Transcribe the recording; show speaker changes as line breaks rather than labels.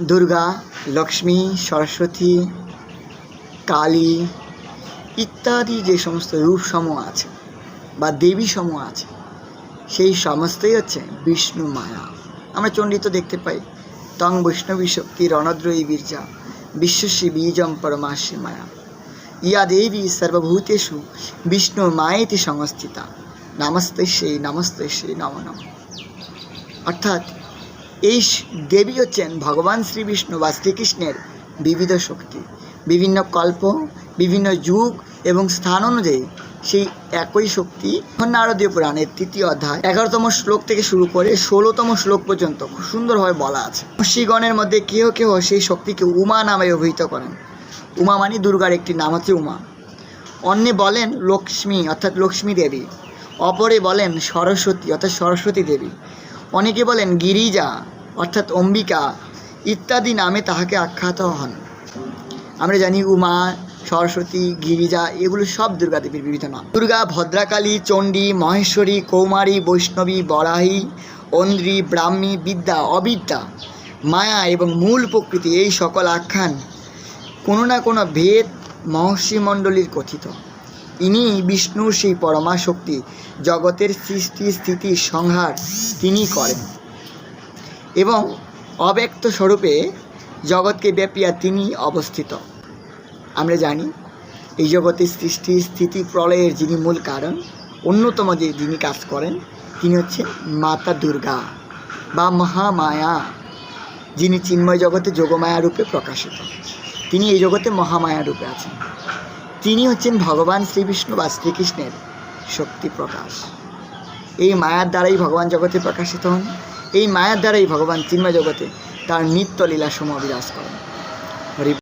দুর্গা, লক্ষ্মী, সরস্বতী, কালী ইত্যাদি যে সমস্ত রূপসমূহ আছে বা দেবী সমূহ আছে, সেই সমস্তই হচ্ছে বিষ্ণু মায়া। আমরা চণ্ডিত দেখতে পাই। তং বৈষ্ণবী শক্তি রণদ্রয়ী বীর্যা বিশ্বশ্রী বীজম পরমাশী মায়া। ইয়া দেবী সর্বভূতেষু, বিষ্ণু মায়েতি সংস্থিতা। নমস্তে সেই নমস্তে সেই নম নম। অর্থাৎ এই দেবী হচ্ছেন ভগবান শ্রী বিষ্ণু বা শ্রীকৃষ্ণের বিবিধ শক্তি। বিভিন্ন কল্প, বিভিন্ন যুগ এবং স্থান অনুযায়ী সেই একই শক্তি নারদীয় পুরাণের তৃতীয় অধ্যায় এগারোতম শ্লোক থেকে শুরু করে ষোলোতম শ্লোক পর্যন্ত খুব সুন্দরভাবে বলা আছে। শ্রীগণের মধ্যে কেহ কেহ সেই শক্তিকে উমা নামে অভিহিত করেন। উমা মানে দুর্গার একটি নাম হচ্ছে উমা। অন্যে বলেন লক্ষ্মী, অর্থাৎ লক্ষ্মী দেবী। অপরে বলেন সরস্বতী, অর্থাৎ সরস্বতী দেবী। অনেকে বলেন গিরিজা, অর্থাৎ অম্বিকা ইত্যাদি নামে তাহাকে আখ্যাত হন। আমরা জানি উমা, সরস্বতী, গিরিজা এগুলো সব দুর্গা দেবীর বিবিধ নাম। দুর্গা, ভদ্রাকালী, চণ্ডী, মহেশ্বরী, কৌমারী, বৈষ্ণবী, বরাহী ঐন্দ্রী ব্রাহ্মী, বিদ্যা, অবিদ্যা, মায়া এবং মূল প্রকৃতি এই সকল আখ্যান কোনো না কোনো ভেদ মহর্ষি মণ্ডলীর কথিত। ইনি বিষ্ণুর সেই পরমা শক্তি, জগতের সৃষ্টি, স্থিতি, সংহার তিনি করেন। এবং অব্যক্ত স্বরূপে জগৎকে ব্যাপিয়া তিনি অবস্থিত। আমরা জানি, এই জগতের সৃষ্টি, স্থিতি, প্রলয়ের যিনি মূল কারণ, অন্যতম যে যিনি কাজ করেন, তিনি হচ্ছেন মাতা দুর্গা বা মহামায়া, যিনি চিন্ময় জগতে যোগমায়া রূপে প্রকাশিত। তিনি এই জগতে মহামায়া রূপে আছেন। তিনি হচ্ছেন ভগবান শ্রীবিষ্ণু বা শ্রীকৃষ্ণের শক্তি প্রকাশ। এই মায়ার দ্বারাই ভগবান জগতে প্রকাশিত হন। এই মায়ার দ্বারাই ভগবান চিন্ময় জগতে তার নিত্য লীলা বিরাজ করেন। হরি